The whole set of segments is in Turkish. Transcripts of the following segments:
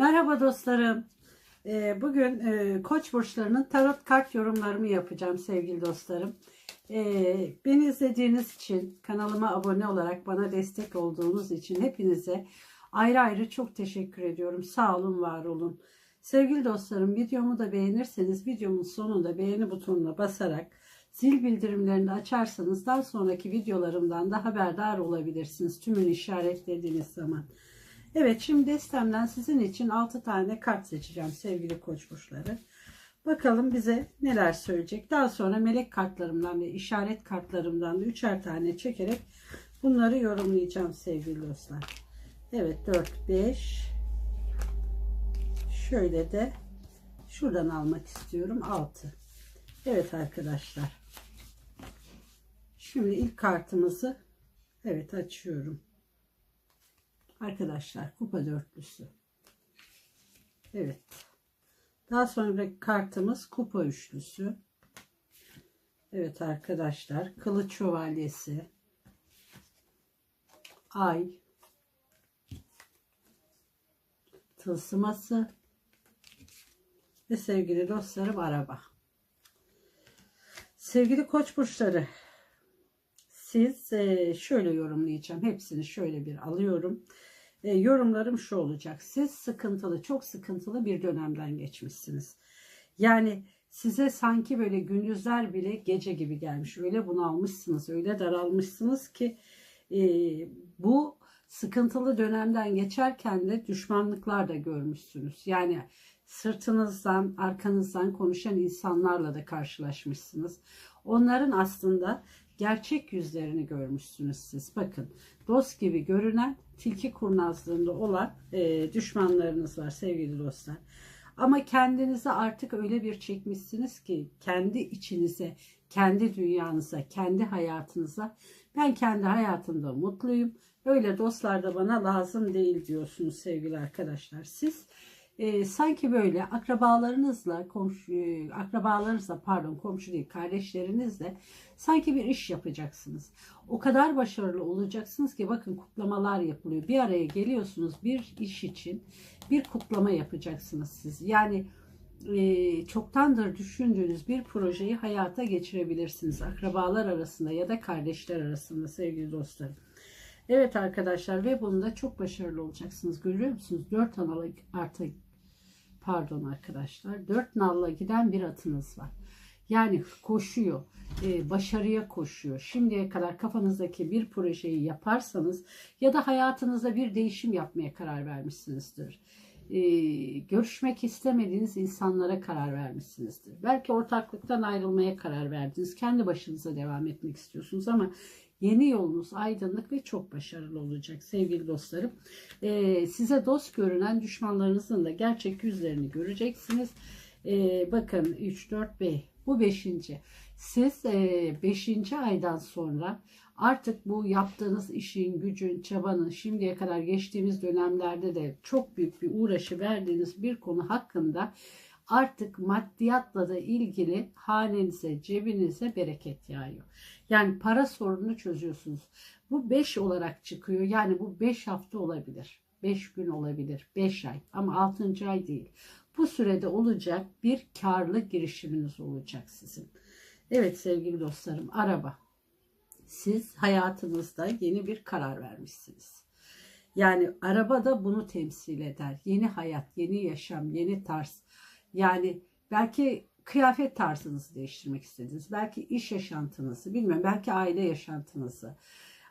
Merhaba dostlarım. Ee, Bugün e, Koç burçlarının tarot kart yorumlarımı yapacağım sevgili dostlarım. Ee, Beni izlediğiniz için, kanalıma abone olarak bana destek olduğunuz için hepinize ayrı ayrı çok teşekkür ediyorum. Sağ olun, var olun. Sevgili dostlarım, videomu da beğenirseniz videomun sonunda beğeni butonuna basarak zil bildirimlerini açarsanız daha sonraki videolarımdan da haberdar olabilirsiniz. Tümünü işaretlediğiniz zaman. Evet şimdi destemden sizin için 6 tane kart seçeceğim sevgili koç burçları. Bakalım bize neler söyleyecek. Daha sonra melek kartlarımdan ve işaret kartlarımdan da üçer tane çekerek bunları yorumlayacağım sevgili dostlar. Evet 4, 5. Şöyle de şuradan almak istiyorum 6. Evet arkadaşlar. Şimdi ilk kartımızı evet açıyorum. Arkadaşlar kupa dörtlüsü. Evet. Daha sonraki kartımız kupa üçlüsü. Evet arkadaşlar. Kılıç şövalyesi. Ay. Tılsıması. Ve sevgili dostlarım araba. Sevgili koç burçları. Siz şöyle yorumlayacağım. Hepsini şöyle bir alıyorum. E, yorumlarım şu olacak. Siz sıkıntılı, çok sıkıntılı bir dönemden geçmişsiniz. Yani size sanki böyle gündüzler bile gece gibi gelmiş. Öyle bunalmışsınız, öyle daralmışsınız ki e, bu sıkıntılı dönemden geçerken de düşmanlıklar da görmüşsünüz. Yani sırtınızdan, arkanızdan konuşan insanlarla da karşılaşmışsınız. Onların aslında gerçek yüzlerini görmüşsünüz siz. Bakın dost gibi görünen tilki kurnazlığında olan e, düşmanlarınız var sevgili dostlar. Ama kendinizi artık öyle bir çekmişsiniz ki kendi içinize, kendi dünyanıza, kendi hayatınıza ben kendi hayatımda mutluyum. Öyle dostlar da bana lazım değil diyorsunuz sevgili arkadaşlar. Siz e, sanki böyle akrabalarınızla komşu akrabalarınızla pardon komşu değil kardeşlerinizle sanki bir iş yapacaksınız. O kadar başarılı olacaksınız ki bakın kutlamalar yapılıyor. Bir araya geliyorsunuz bir iş için bir kutlama yapacaksınız siz. Yani e, çoktandır düşündüğünüz bir projeyi hayata geçirebilirsiniz. Akrabalar arasında ya da kardeşler arasında sevgili dostlarım. Evet arkadaşlar ve bunda çok başarılı olacaksınız. Görüyor musunuz? 4 nala artı pardon arkadaşlar 4 nalla giden bir atınız var. Yani koşuyor. E, başarıya koşuyor. Şimdiye kadar kafanızdaki bir projeyi yaparsanız ya da hayatınızda bir değişim yapmaya karar vermişsinizdir. E, görüşmek istemediğiniz insanlara karar vermişsinizdir. Belki ortaklıktan ayrılmaya karar verdiniz. Kendi başınıza devam etmek istiyorsunuz ama Yeni yolunuz aydınlık ve çok başarılı olacak sevgili dostlarım. Ee, size dost görünen düşmanlarınızın da gerçek yüzlerini göreceksiniz. Ee, bakın 3, 4, 5 bu 5. Siz 5. E, aydan sonra artık bu yaptığınız işin, gücün, çabanın şimdiye kadar geçtiğimiz dönemlerde de çok büyük bir uğraşı verdiğiniz bir konu hakkında artık maddiyatla da ilgili hanenize, cebinize bereket yağıyor. Yani para sorununu çözüyorsunuz. Bu 5 olarak çıkıyor. Yani bu 5 hafta olabilir. 5 gün olabilir. 5 ay ama 6. ay değil. Bu sürede olacak bir karlı girişiminiz olacak sizin. Evet sevgili dostlarım araba. Siz hayatınızda yeni bir karar vermişsiniz. Yani araba da bunu temsil eder. Yeni hayat, yeni yaşam, yeni tarz. Yani belki kıyafet tarzınızı değiştirmek istediniz. Belki iş yaşantınızı, bilmiyorum belki aile yaşantınızı.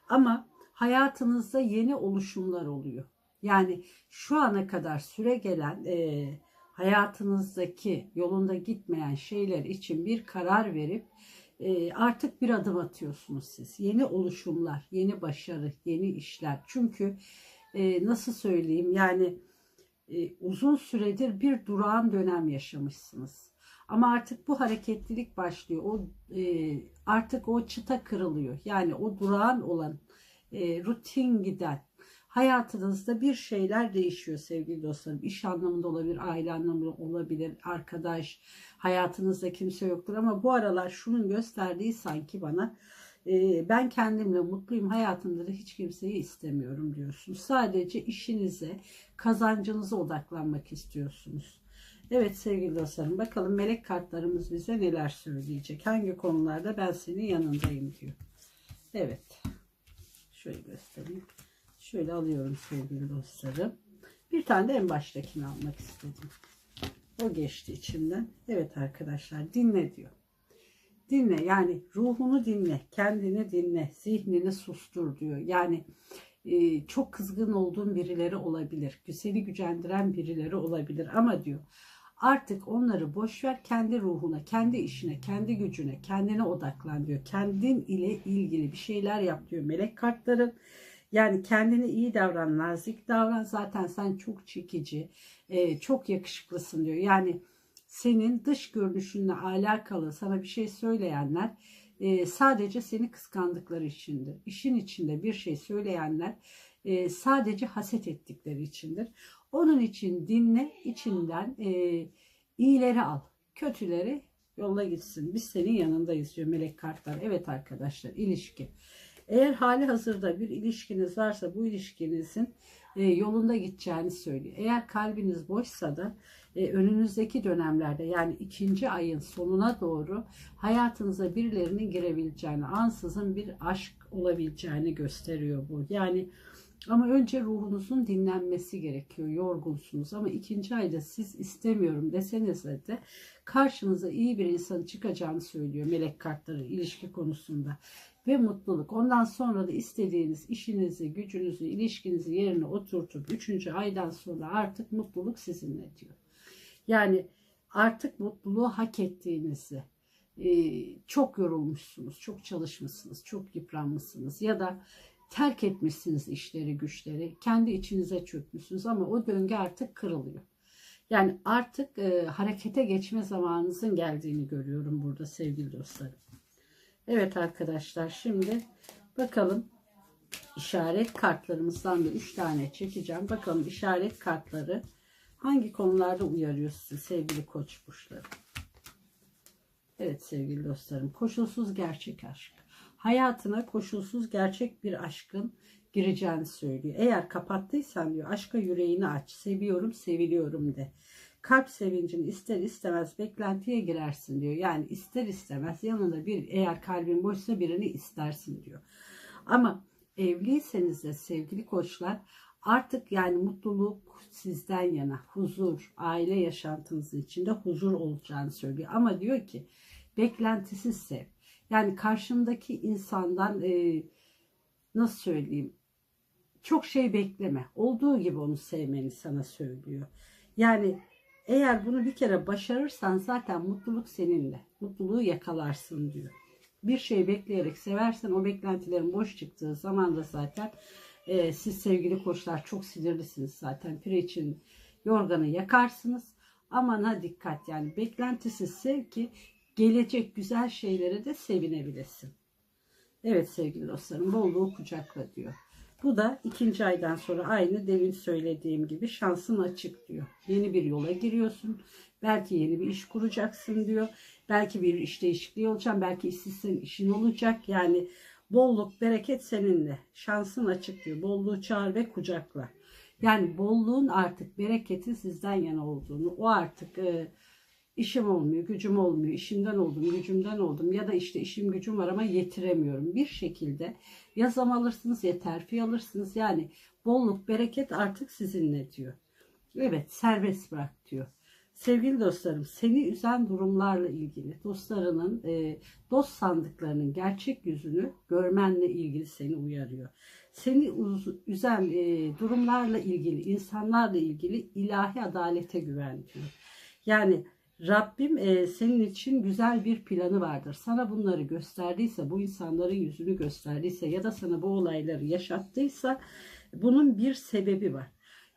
Ama hayatınızda yeni oluşumlar oluyor. Yani şu ana kadar süre gelen e, hayatınızdaki yolunda gitmeyen şeyler için bir karar verip artık bir adım atıyorsunuz siz. Yeni oluşumlar, yeni başarı, yeni işler. Çünkü e, nasıl söyleyeyim yani e, uzun süredir bir durağan dönem yaşamışsınız. Ama artık bu hareketlilik başlıyor. O e, artık o çıta kırılıyor. Yani o durağan olan rutin giden hayatınızda bir şeyler değişiyor sevgili dostlarım. İş anlamında olabilir, aile anlamında olabilir, arkadaş, hayatınızda kimse yoktur ama bu aralar şunun gösterdiği sanki bana e, ben kendimle mutluyum hayatımda da hiç kimseyi istemiyorum diyorsunuz. Sadece işinize, kazancınıza odaklanmak istiyorsunuz. Evet sevgili dostlarım bakalım melek kartlarımız bize neler söyleyecek. Hangi konularda ben senin yanındayım diyor. Evet. Şöyle göstereyim. Şöyle alıyorum sevgili dostlarım. Bir tane de en baştakini almak istedim. O geçti içimden. Evet arkadaşlar dinle diyor. Dinle yani ruhunu dinle, kendini dinle, zihnini sustur diyor. Yani e, çok kızgın olduğun birileri olabilir, seni gücendiren birileri olabilir ama diyor artık onları boş ver kendi ruhuna, kendi işine, kendi gücüne, kendine odaklan diyor. Kendin ile ilgili bir şeyler yap diyor melek kartların. Yani kendine iyi davran, nazik davran. Zaten sen çok çekici, e, çok yakışıklısın diyor. Yani senin dış görünüşünle alakalı sana bir şey söyleyenler e, sadece seni kıskandıkları içindir. İşin içinde bir şey söyleyenler e, sadece haset ettikleri içindir. Onun için dinle, içinden iyileri al, kötüleri yolla gitsin. Biz senin yanındayız diyor melek kartlar. Evet arkadaşlar ilişki. Eğer hali hazırda bir ilişkiniz varsa bu ilişkinizin e, yolunda gideceğini söylüyor. Eğer kalbiniz boşsa da e, önünüzdeki dönemlerde yani ikinci ayın sonuna doğru hayatınıza birilerinin girebileceğini, ansızın bir aşk olabileceğini gösteriyor bu. Yani ama önce ruhunuzun dinlenmesi gerekiyor. Yorgunsunuz ama ikinci ayda siz istemiyorum deseniz de karşınıza iyi bir insan çıkacağını söylüyor melek kartları ilişki konusunda. Ve mutluluk. Ondan sonra da istediğiniz işinizi, gücünüzü, ilişkinizi yerine oturtup üçüncü aydan sonra artık mutluluk sizinle diyor. Yani artık mutluluğu hak ettiğinizi, çok yorulmuşsunuz, çok çalışmışsınız, çok yıpranmışsınız ya da terk etmişsiniz işleri güçleri. Kendi içinize çökmüşsünüz ama o döngü artık kırılıyor. Yani artık e, harekete geçme zamanınızın geldiğini görüyorum burada sevgili dostlarım. Evet arkadaşlar şimdi bakalım işaret kartlarımızdan da 3 tane çekeceğim. Bakalım işaret kartları hangi konularda uyarıyor sizi sevgili koç burçları. Evet sevgili dostlarım koşulsuz gerçek aşk hayatına koşulsuz gerçek bir aşkın gireceğini söylüyor. Eğer kapattıysan diyor aşka yüreğini aç. Seviyorum, seviliyorum de. Kalp sevincin ister istemez beklentiye girersin diyor. Yani ister istemez yanında bir eğer kalbin boşsa birini istersin diyor. Ama evliyseniz de sevgili koçlar artık yani mutluluk sizden yana huzur, aile yaşantınızın içinde huzur olacağını söylüyor. Ama diyor ki beklentisiz sev. Yani karşındaki insandan e, nasıl söyleyeyim çok şey bekleme. Olduğu gibi onu sevmeni sana söylüyor. Yani eğer bunu bir kere başarırsan zaten mutluluk seninle. Mutluluğu yakalarsın diyor. Bir şey bekleyerek seversen o beklentilerin boş çıktığı zaman da zaten e, siz sevgili koçlar çok sinirlisiniz zaten. Pire için yorganı yakarsınız. Aman ha dikkat yani beklentisiz sev ki gelecek güzel şeylere de sevinebilesin. Evet sevgili dostlarım bolluğu kucakla diyor. Bu da ikinci aydan sonra aynı demin söylediğim gibi şansın açık diyor. Yeni bir yola giriyorsun. Belki yeni bir iş kuracaksın diyor. Belki bir iş değişikliği olacak. Belki işsizsen işin olacak. Yani bolluk, bereket seninle. Şansın açık diyor. Bolluğu çağır ve kucakla. Yani bolluğun artık bereketi sizden yana olduğunu, o artık e, işim olmuyor, gücüm olmuyor, işimden oldum, gücümden oldum ya da işte işim gücüm var ama yetiremiyorum. Bir şekilde ya zam alırsınız ya terfi alırsınız. Yani bolluk, bereket artık sizinle diyor. Evet serbest bırak diyor. Sevgili dostlarım seni üzen durumlarla ilgili dostlarının e, dost sandıklarının gerçek yüzünü görmenle ilgili seni uyarıyor. Seni üzen e, durumlarla ilgili insanlarla ilgili ilahi adalete güven diyor. Yani Rabbim e, senin için güzel bir planı vardır. Sana bunları gösterdiyse, bu insanların yüzünü gösterdiyse ya da sana bu olayları yaşattıysa bunun bir sebebi var.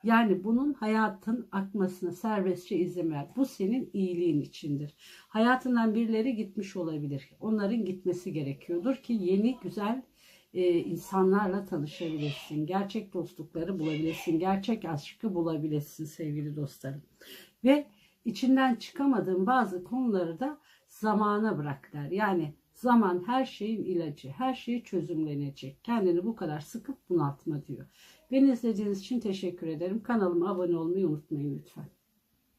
Yani bunun hayatın akmasına serbestçe izin ver. Bu senin iyiliğin içindir. Hayatından birileri gitmiş olabilir. Onların gitmesi gerekiyordur ki yeni güzel e, insanlarla tanışabilirsin. Gerçek dostlukları bulabilirsin. Gerçek aşkı bulabilirsin sevgili dostlarım. Ve içinden çıkamadığın bazı konuları da zamana bırak der. Yani Zaman her şeyin ilacı. Her şey çözümlenecek. Kendini bu kadar sıkıp bunaltma diyor. Beni izlediğiniz için teşekkür ederim. Kanalıma abone olmayı unutmayın lütfen.